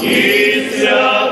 Діться!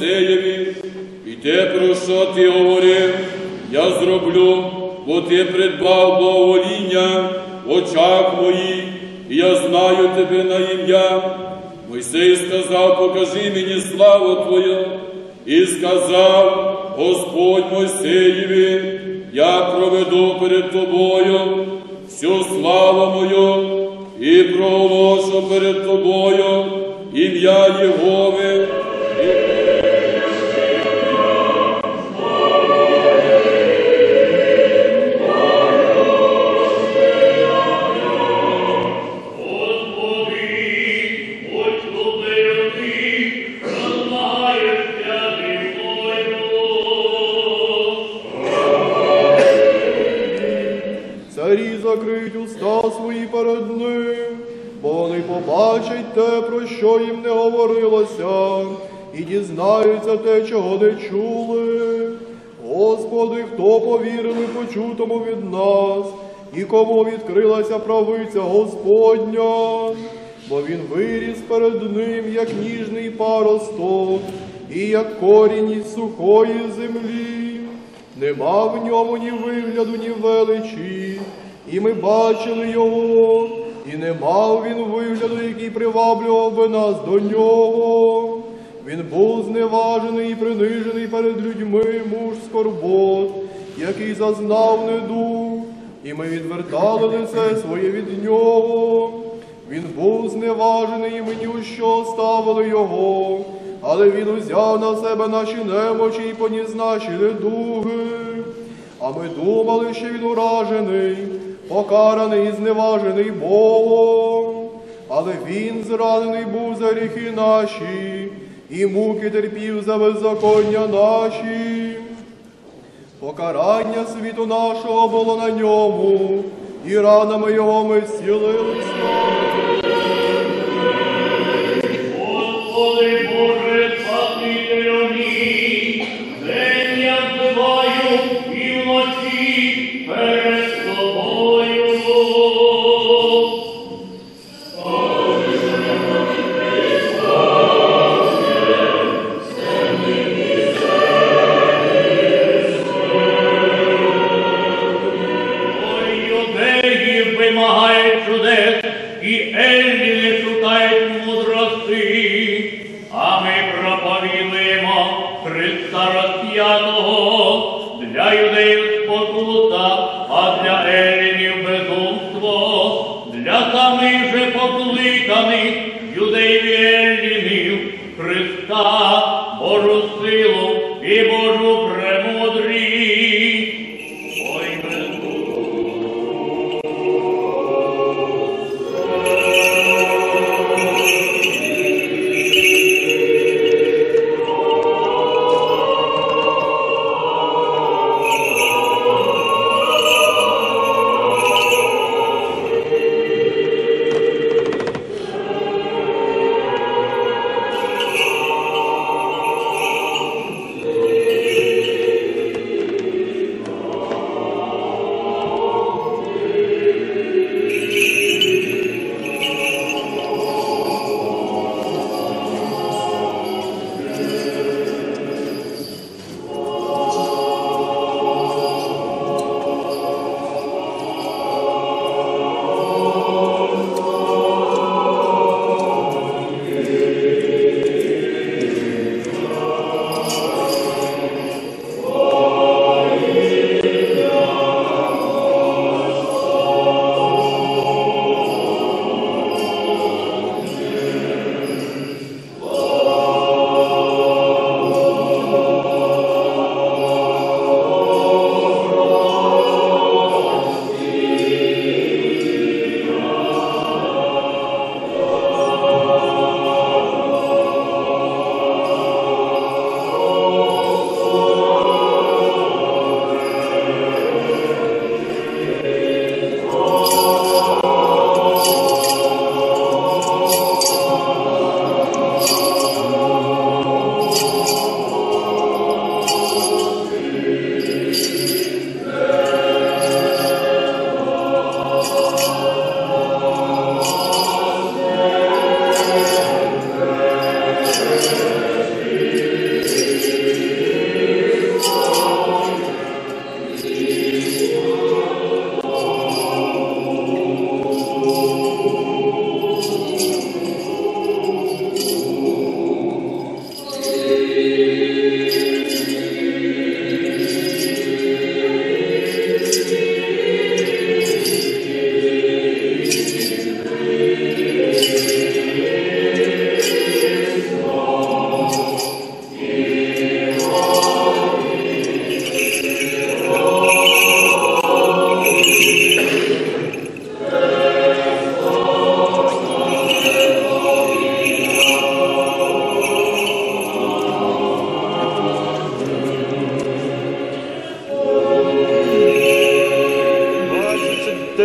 Мойсеєві, і те, про що ти говорив, я зроблю, бо ти придбав благовоління в очах моїх, і я знаю тебе на ім'я. Мойсей сказав, покажи мені славу Твою, і сказав Господь Мойсеєві, я проведу перед тобою всю славу мою і проголошу перед тобою ім'я Єгови. Закриють уста свої перед ним, бо вони побачать те, про що їм не говорилося, і дізнаються те, чого не чули. Господи, хто повірили почутому від нас, і кому відкрилася правиця Господня, бо він виріс перед ним, як ніжний паросток, і як корінь із сухої землі. Нема в ньому ні вигляду, ні величі, і ми бачили його, і не мав він вигляду, який приваблював би нас до нього. Він був зневажений і принижений перед людьми муж скорбот, який зазнав недуг, і ми відвертали лице своє від нього. Він був зневажений, і мені у що ставили його, але він узяв на себе наші немочі і поніс наші недуги. А ми думали, що він уражений, покараний і зневажений Богом. Але він зранений був за гріхи наші, і муки терпів за беззаконня наші. Покарання світу нашого було на ньому, і ранами його ми зцілилися. Для самих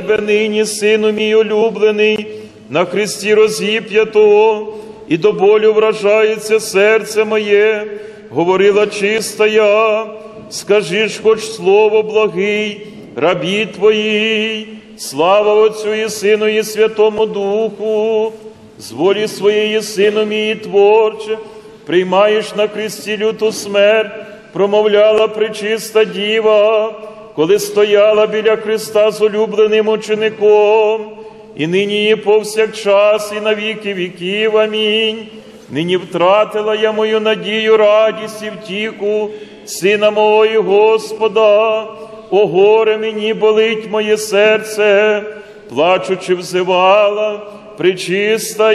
тебе нині, сину мій улюблений, на хресті розіп'ятого, і до болю вражається серце моє, говорила чиста я, скажи ж хоч слово благий, рабі твоїй, слава Отцю і Сину, і Святому Духу, з волі своєї сину мій творче, приймаєш на хресті люту смерть, промовляла причиста діва коли стояла біля Христа з улюбленим учеником, і нині є повсякчас, і на віки віків. Амінь. Нині втратила я мою надію, радість і втіху, сина мого і Господа, о горе мені болить моє серце, плачучи, взивала, причиста.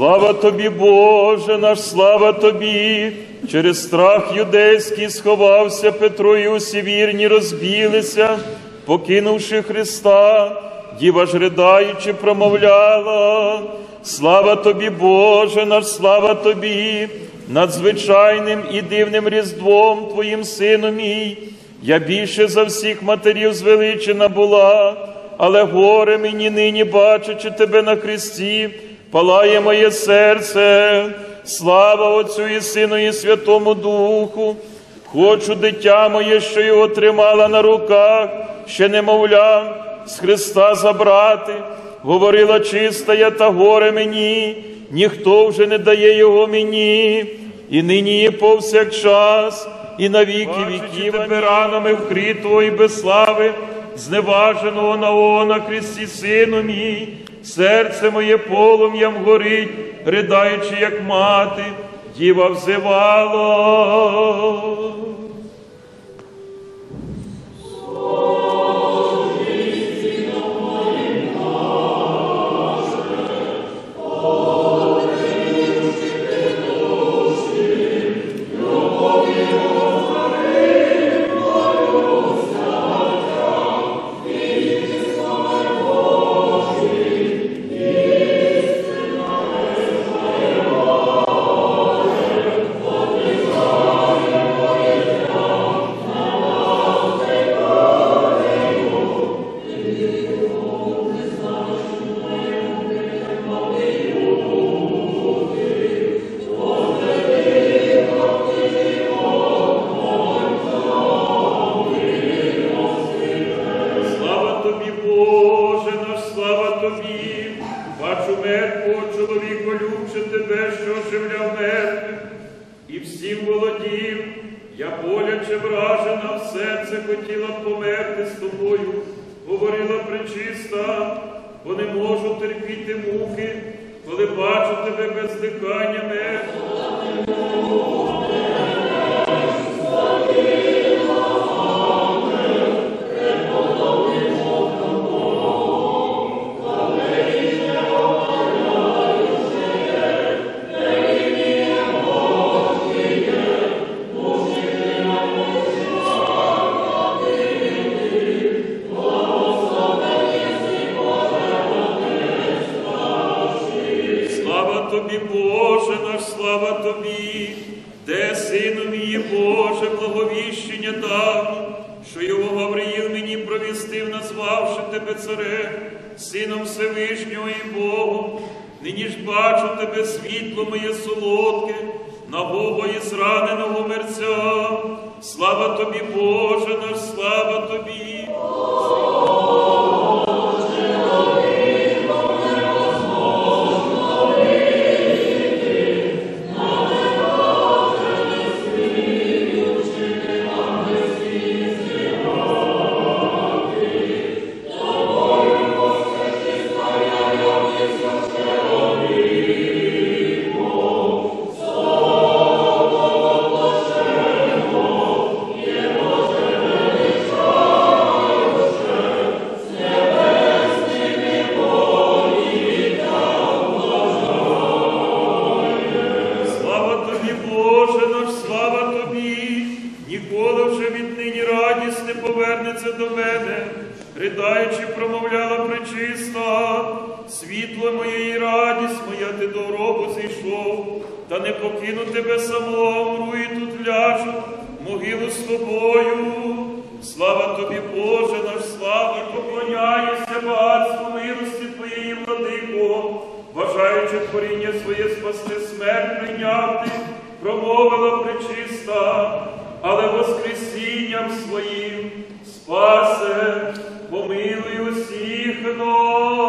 Слава тобі, Боже, наш слава тобі. Через страх юдейський сховався Петро і усі вірні розбілися, покинувши Христа, діва ж ридаючи, промовляла. Слава тобі, Боже, наш слава тобі, надзвичайним і дивним різдвом Твоїм сину мій. Я більше за всіх матерів звеличена була, але горе мені нині, бачачи тебе на хресті, палає моє серце, слава Отцю і Сину, і Святому Духу. Хочу дитя моє, що його тримала на руках, ще немовля, з Христа забрати, говорила чиста я та горе мені, ніхто вже не дає його мені, і нині є повсякчас, і на віки віків. Тебе ранами вкритого і без слави, зневаженого на О, Христі Сину мій, серце моє полум'ям горить, ридаючи, як мати, діва взивала. Оживляв мертвих, і всім володів. Я боляче вражена, в серце хотіла померти з тобою, говорила причиста, бо не можу терпіти муки, коли бачу тебе без дихання мертвого. Тебе царем, сином Всевишнього і Богом. нині ж бачу тебе, світло моє солодке, нагого і зраненого мерця. Слава тобі, Боже наш, слава тобі. Тебе самого, і тут ляжу, могилу з тобою. Слава тобі, Боже наш, слава, поклоняюся багатству милості Твоєї, владико, бажаючи творіння своє спасти смерть прийняти, промовила причиста, але воскресінням своїм спасе, помилуй усіх нас.